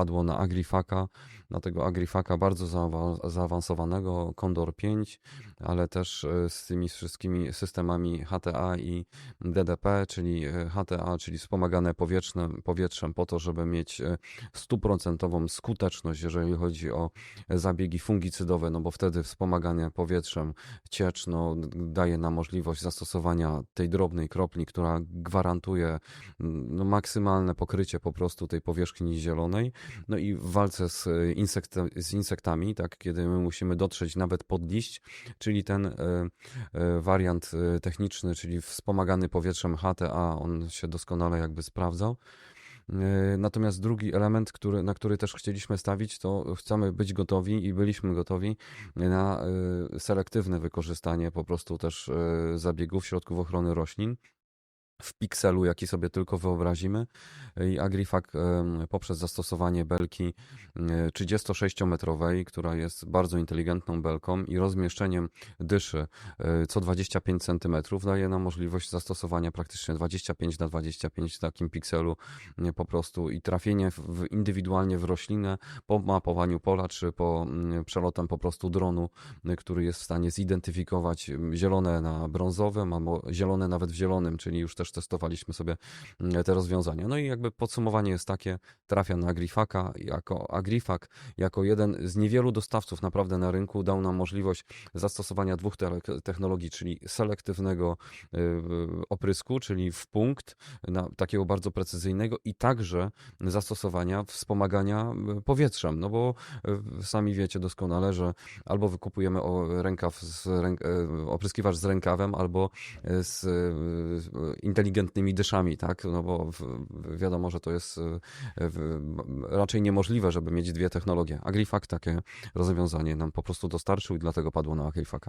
padło na Agrifaka, na tego Agrifaka bardzo zaawa- zaawansowanego, Condor 5, ale też e, z tymi wszystkimi systemami HTA i DDP, czyli e, HTA, czyli wspomagane powietrzne, powietrzem po to, żeby mieć e, stuprocentową skuteczność, jeżeli chodzi o zabiegi fungicydowe, no bo wtedy wspomaganie powietrzem ciecz no, daje nam możliwość zastosowania tej drobnej kropli, która gwarantuje no, maksymalne pokrycie po prostu tej powierzchni zielonej. No i w walce z, e, insekta, z insektami, tak, kiedy my musimy dotrzeć nawet pod liść, czyli ten e, e, wariant techniczny, czyli wspomagany powietrzem HTA, on się doskonale jakby sprawdzał. Natomiast drugi element, który, na który też chcieliśmy stawić, to chcemy być gotowi i byliśmy gotowi na selektywne wykorzystanie po prostu też zabiegów środków ochrony roślin w pikselu, jaki sobie tylko wyobrazimy. I Agrifak poprzez zastosowanie belki e, 36-metrowej, która jest bardzo inteligentną belką i rozmieszczeniem dyszy e, co 25 cm daje nam możliwość zastosowania praktycznie 25 na 25 w takim pikselu nie, po prostu i trafienie w, indywidualnie w roślinę po mapowaniu pola, czy po mm, przelotem po prostu dronu, który jest w stanie zidentyfikować zielone na brązowym, albo zielone nawet w zielonym, czyli już też testowaliśmy sobie mm, te rozwiązania. No i jakby podsumowanie jest takie, trafia na Agrifaka jako Agrifak, jako jeden z niewielu dostawców naprawdę na rynku dał nam możliwość zastosowania dwóch te technologii, czyli selektywnego y, y, oprysku, czyli w punkt, na, takiego bardzo precyzyjnego i także zastosowania wspomagania y, powietrzem, no bo sami wiecie doskonale, że albo wykupujemy rękaw z ręk, opryskiwacz z rękawem, albo z y, inteligentnymi dyszami, tak? No bo wiadomo, że to jest w, raczej niemożliwe, żeby mieć dwie technologie. Agrifak takie rozwiązanie nam po prostu dostarczył i dlatego padło na Agrifaka.